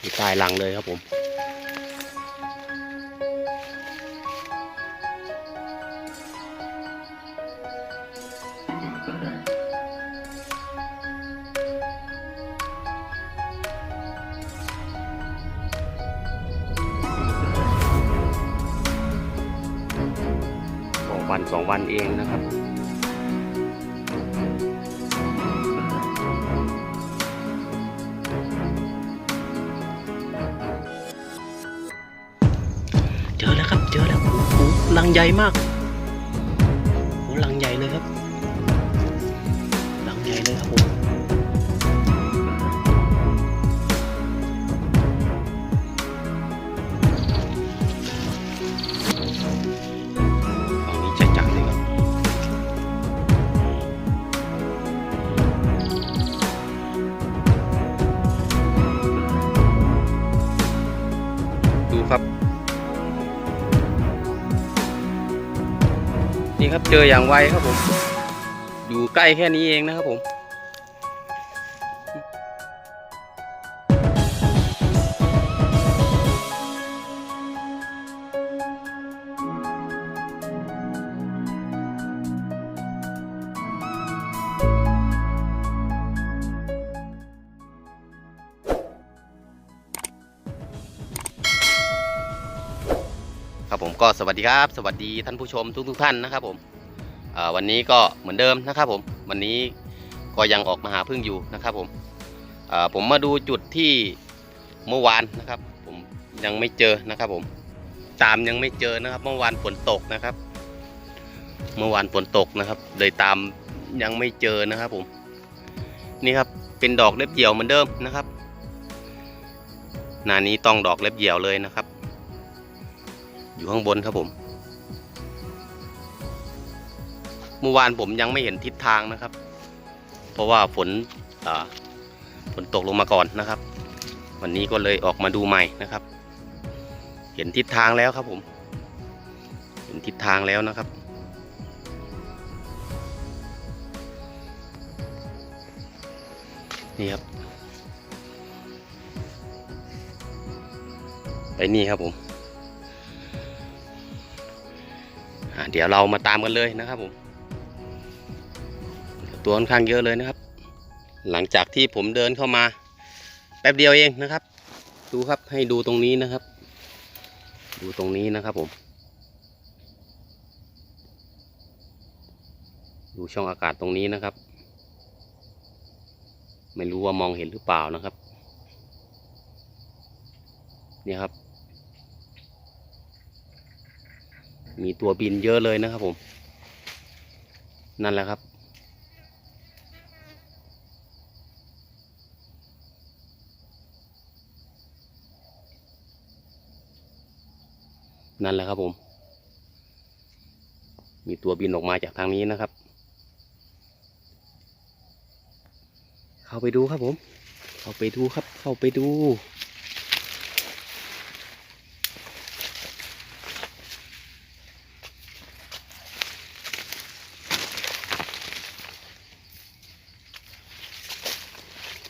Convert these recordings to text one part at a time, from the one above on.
อยู่ใต้หลังเลยครับผม สองวันสองวันเองนะครับ ลังใหญ่มากโอ้ลังใหญ่เลยครับลังใหญ่เลยครับผมฝั่งนี้จัดๆเลยครับ ดูครับ นี่ครับเจออย่างไวครับผม อยู่ใกล้แค่นี้เองนะครับผม ครับผมก็สวัสดีครับ สวัสดีท่านผู้ชมทุกๆท่านนะครับผมวันนี้ก็เหมือนเดิมนะครับผมวันนี้ก็ยังออกมาหาพึ่งอยู่นะครับผมผมมาดูจุดที่เมื่อวานนะครับ ผมยังไม่เจอนะครับผมตามยังไม่เจอนะครับ เมื่อวานฝนตกนะครับ เมื่อวานฝนตกนะครับเลยตามยังไม่เจอนะครับผมนี่ครับเป็นดอกเล็บเหี่ยวเหมือนเดิมนะครับนานี้ต้องดอกเล็บเหี่ยวเลยนะครับ อยู่ข้างบนครับผม เมื่อวานผมยังไม่เห็นทิศทางนะครับ เพราะว่าฝนฝนตกลงมาก่อนนะครับ วันนี้ก็เลยออกมาดูใหม่นะครับ เห็นทิศทางแล้วครับผม เห็นทิศทางแล้วนะครับนี่ครับไปนี่ครับผม เดี๋ยวเรามาตามกันเลยนะครับผม ตัวค่อนข้างเยอะเลยนะครับ หลังจากที่ผมเดินเข้ามาแป๊บเดียวเองนะครับ ดูครับให้ดูตรงนี้นะครับ ดูตรงนี้นะครับผม ดูช่องอากาศตรงนี้นะครับ ไม่รู้ว่ามองเห็นหรือเปล่านะครับ เนี่ยครับ มีตัวบินเยอะเลยนะครับผม นั่นแหละครับ นั่นแหละครับผม มีตัวบินออกมาจากทางนี้นะครับ เข้าไปดูครับผม เข้าไปดูครับ เข้าไปดู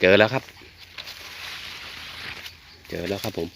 เจอแล้วครับ เจอแล้วครับผม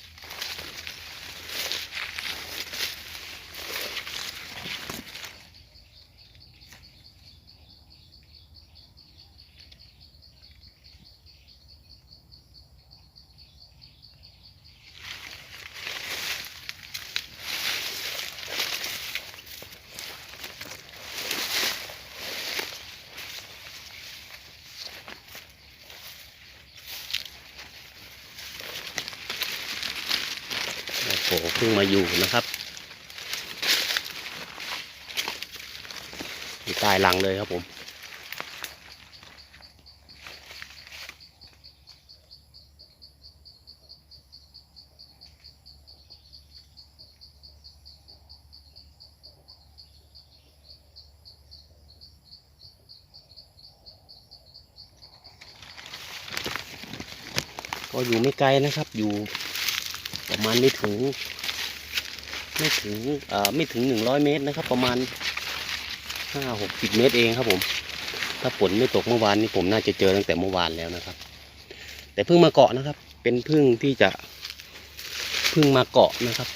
โอ้โหเพิ่งมาอยู่นะครับอยู่ใต้หลังเลยครับผมก็อยู่ไม่ไกลนะครับ อยู่ประมาณไม่ถึง ไม่ถึงไม่ถึงหนึ่งร้อยเมตรนะครับ ประมาณห้าหกสิบเมตรเองครับผม ถ้าฝนไม่ตกเมื่อวานนี้ผมน่าจะเจอตั้งแต่เมื่อวานแล้วนะครับ แต่เพิ่งมาเกาะนะครับ เป็นพึ่งที่จะพึ่งมาเกาะนะครับ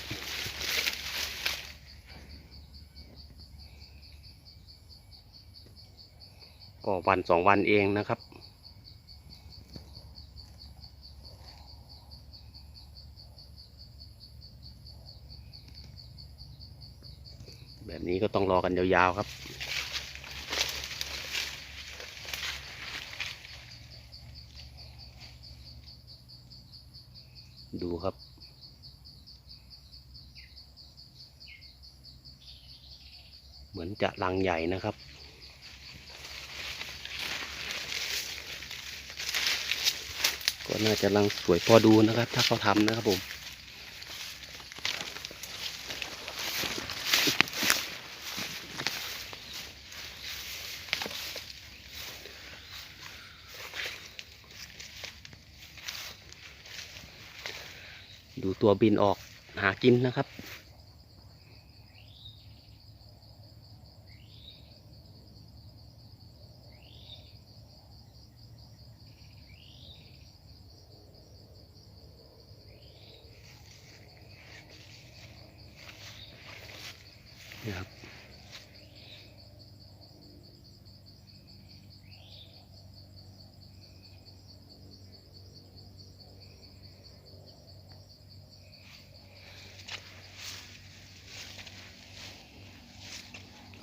ก็วันสองวันเองนะครับ แบบ นี้ก็ต้องรอกันยาวๆครับ ดูครับ เหมือนจะรังใหญ่นะครับก็น่าจะรังสวยพอดูนะครับ ถ้าเขาทำนะครับผม ดู ตัวบินออกหากินนะครับ นะครับ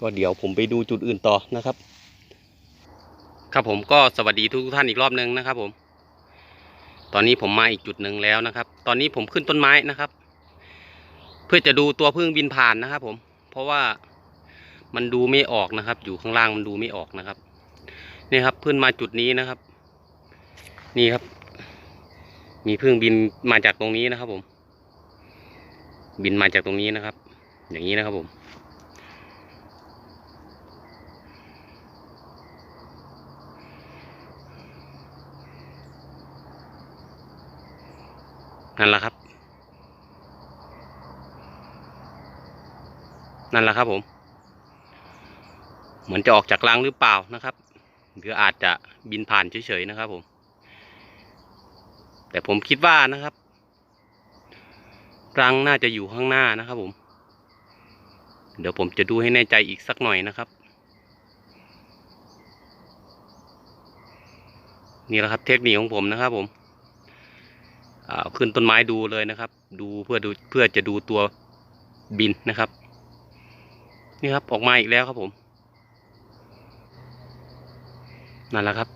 ก็เดี๋ยวผมไปดูจุดอื่นต่อนะครับ ครับผมก็สวัสดีทุกท่านอีกรอบหนึ่งนะครับ ผม ตอนนี้ผมมาอีกจุดหนึ่งแล้วนะครับ ตอนนี้ผมขึ้นต้นไม้นะครับ เพื่อจะดูตัวพึ่งบินผ่านนะครับ ผม เพราะว่ามันดูไม่ออกนะครับ อยู่ข้างล่างมันดูไม่ออกนะครับนี่ครับขึ้นมาจุดนี้นะครับ นี่ครับ มีพึ่งบินมาจากตรงนี้นะครับ ผม บินมาจากตรงนี้นะครับ อย่างนี้นะครับผม นั่นแหละครับ นั่นแหละครับผม เหมือนจะออกจากรังหรือเปล่านะครับ หรืออาจจะบินผ่านเฉยๆนะครับผม แต่ผมคิดว่านะครับ รังน่าจะอยู่ข้างหน้านะครับผม เดี๋ยวผมจะดูให้แน่ใจอีกสักหน่อยนะครับ นี่แหละครับเทคนิคของผมนะครับผม ขึ้นต้นไม้ดูเลยนะครับ ดูเพื่อดูเพื่อจะดูตัวบินนะครับ นี่ครับออกมาอีกแล้วครับผมนั่นแหละครับ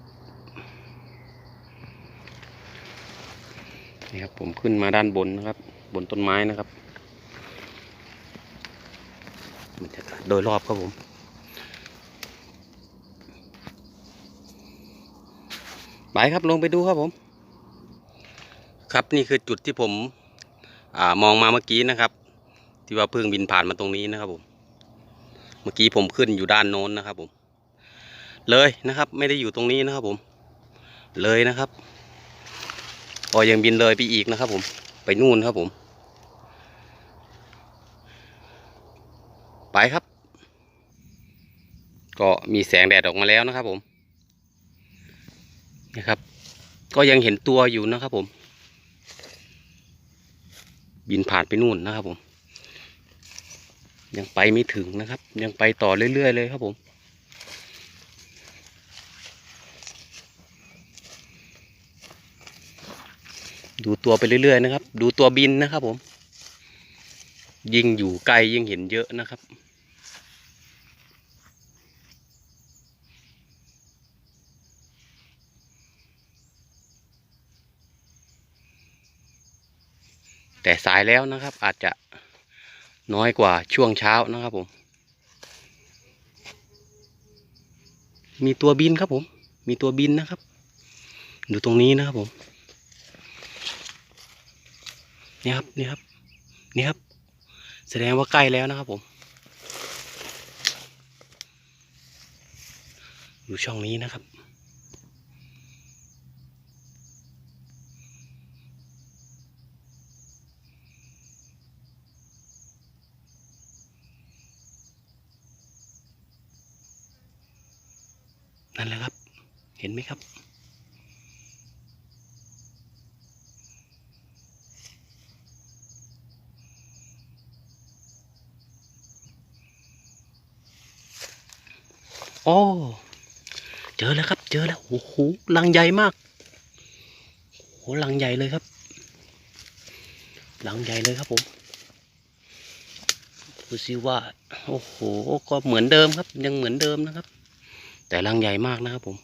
นี่ครับผมขึ้นมาด้านบนนะครับ บนต้นไม้นะครับบรรยากาศโดยรอบครับผมไปครับลงไปดูครับผม ครับนี่คือจุดที่ผมอมองมาเมื่อกี้นะครับ ที่ว่าเพิ่งบินผ่านมาตรงนี้นะครับผมเมื่อกี้ผมขึ้นอยู่ด้านโน้นนะครับ ผม เลยนะครับ ไม่ได้อยู่ตรงนี้นะครับ ผม เลยนะครับก็ยังบินเลยไปอีกนะครับ ผม ไปนู่นครับผม ไปครับ ก็มีแสงแดดออกมาแล้วนะครับ ผมนะครับ ก็ยังเห็นตัวอยู่นะครับ ผม บินผ่านไปนู่นนะครับผม ยังไปไม่ถึงนะครับ ยังไปต่อเรื่อยๆเลยครับผม ดูตัวไปเรื่อยๆนะครับ ดูตัวบินนะครับผม ยิ่งอยู่ไกลยิ่งเห็นเยอะนะครับ แต่สายแล้วนะครับ อาจจะน้อยกว่าช่วงเช้านะครับผม มีตัวบินครับผม มีตัวบินนะครับดูตรงนี้นะครับผม นี่ครับ นี่ครับ นี่ครับ แสดงว่าใกล้แล้วนะครับผม ดูช่องนี้นะครับ นั่นแหละครับ เห็นไหมครับ โอ้ เจอแล้วครับ เจอแล้ว โอ้โหลังใหญ่มากโหลังใหญ่เลยครับ หลังใหญ่เลยครับผมดูซิว่า โอ้โห ก็เหมือนเดิมครับ ยังเหมือนเดิมนะครับ แต่ลังใหญ่มากนะครับผม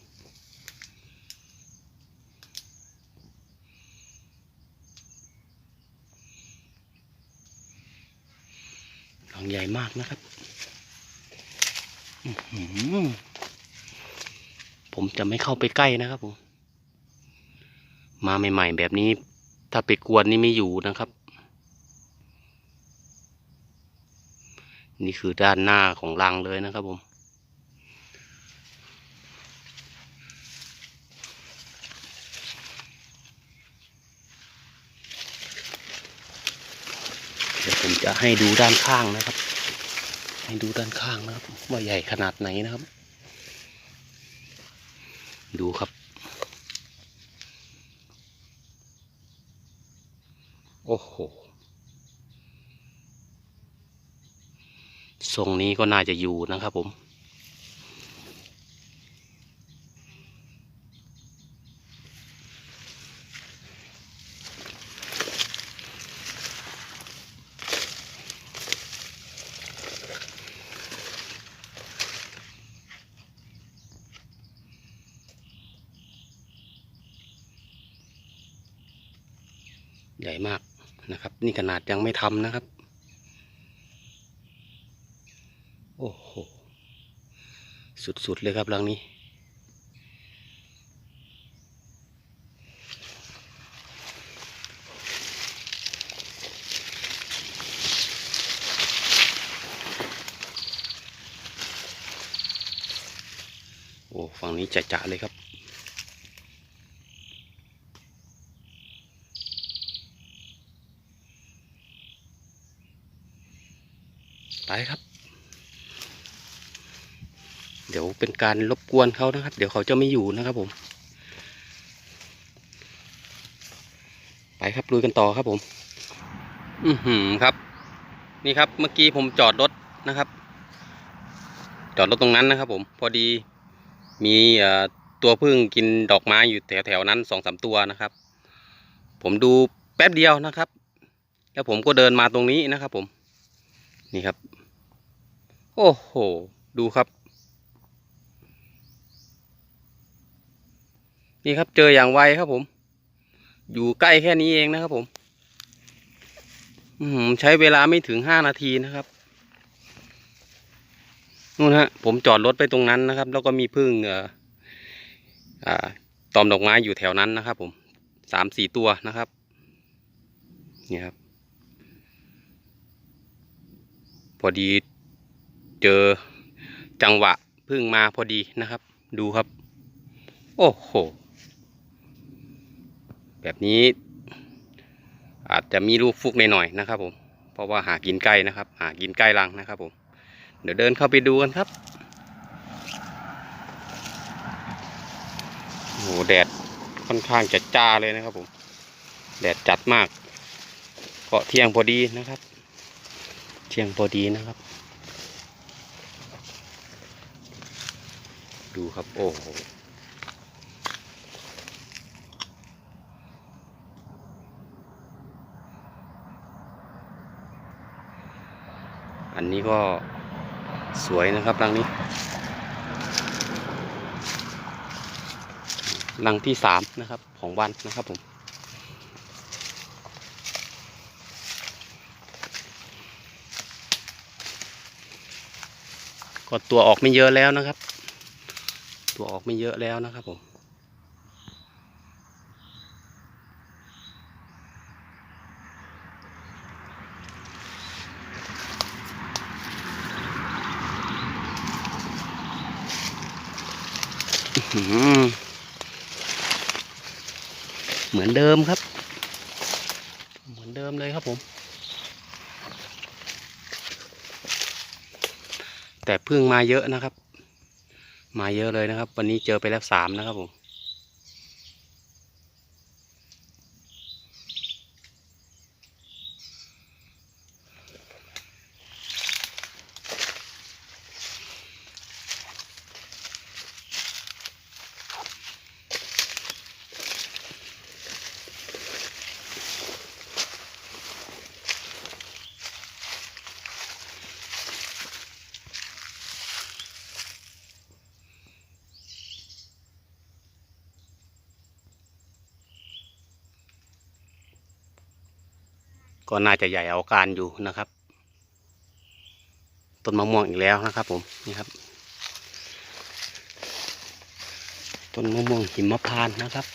ลังใหญ่มากนะครับ ผมจะไม่เข้าไปใกล้นะครับผม มาใหม่ๆแบบนี้ ถ้าไปกวนนี่ไม่อยู่นะครับนี่คือด้านหน้าของรังเลยนะครับผม เดี๋ยวผม จะให้ดูด้านข้างนะครับ ให้ดูด้านข้างนะครับ ว่าใหญ่ขนาดไหนนะครับ ดูครับ โอ้โหทรงนี้ก็น่าจะอยู่นะครับผม ใหญ่มากนะครับ นี่ขนาดยังไม่ทำนะครับ โอ้โห สุดๆเลยครับรังนี้โอ้ฝั่งนี้จะๆเลยครับ ไปครับ เดี๋ยวเป็นการรบกวนเขานะครับ เดี๋ยวเขาจะไม่อยู่นะครับผม ไปครับลุยกันต่อครับผม อือหือครับ นี่ครับเมื่อกี้ผมจอดรถนะครับ จอดรถตรงนั้นนะครับ ผม พอดีมีตัวพึ่งกินดอกไม้อยู่แถวแถวๆนั้นสองสามตัวนะครับ ผมดูแป๊บเดียวนะครับ แล้วผมก็เดินมาตรงนี้นะครับผม นี่ครับ โอ้โห ดูครับ นี่ครับเจออย่างไวครับผม อยู่ใกล้แค่นี้เองนะครับผมอืมใช้เวลาไม่ถึงห้านาทีนะครับนู่นฮะ ผมจอดรถไปตรงนั้นนะครับ แล้วก็มีพึ่งเอ่ออตอมดอกไม้อยู่แถวนั้นนะครับ ผมสามสี่ตัวนะครับนี่ครับ พอดี เจอจังหวะพึ่งมาพอดีนะครับ ดูครับ โอ้โห แบบนี้ อาจจะมีลูกฟุกหน่อยๆนะครับผมเพราะว่าหากินใกล้นะครับ หากินใกล้รังนะครับผมเดี๋ยวเดินเข้าไปดูกันครับโอ้โหแดดค่อนข้างจะจ้าเลยนะครับผม แดดจัดมากเก็เที่ยงพอดีนะครับ เที่ยงพอดีนะครับ ดูครับ โอ้โหอันนี้ก็สวยนะครับรังนี้ รังที่สามนะครับของวันนะครับผม ก็ตัวออกไม่เยอะแล้วนะครับ ตัวออกไม่เยอะแล้วนะครับผมเหมือนเดิมครับ เหมือนเดิมเลยครับผม แต่เพึ่งมาเยอะนะครับ มาเยอะเลยนะครับ วันนี้เจอไปแล้วสามนะครับผม อ ก็น่าจะใหญ่เอาการอยู่นะครับ ต้นมะม่วงอีกแล้วนะครับ ผมนี่ครับ ต้นมะม่วงหิมพานต์นะครับ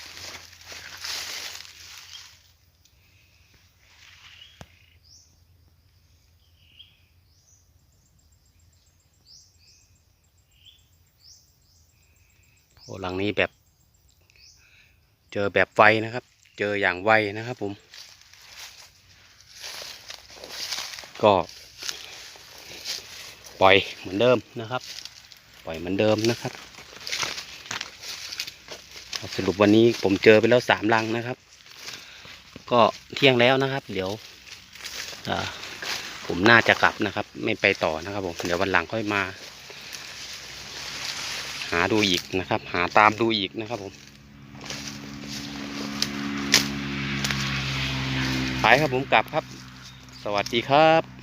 โอ้หลังนี้แบบ เจอแบบไวนะครับ เจออย่างไวนะครับผม ก็ปล่อยเหมือนเดิมนะครับ ปล่อยเหมือนเดิมนะครับสรุปวันนี้ผมเจอไปแล้วสามลังนะครับ ก็เที่ยงแล้วนะครับ เดี๋ยวผมน่าจะกลับนะครับ ไม่ไปต่อนะครับผมเดี๋ยววันหลังค่อยมา หาดูอีกนะครับ หาตามดูอีกนะครับผมไปครับผมกลับครับ สวัสดีครับ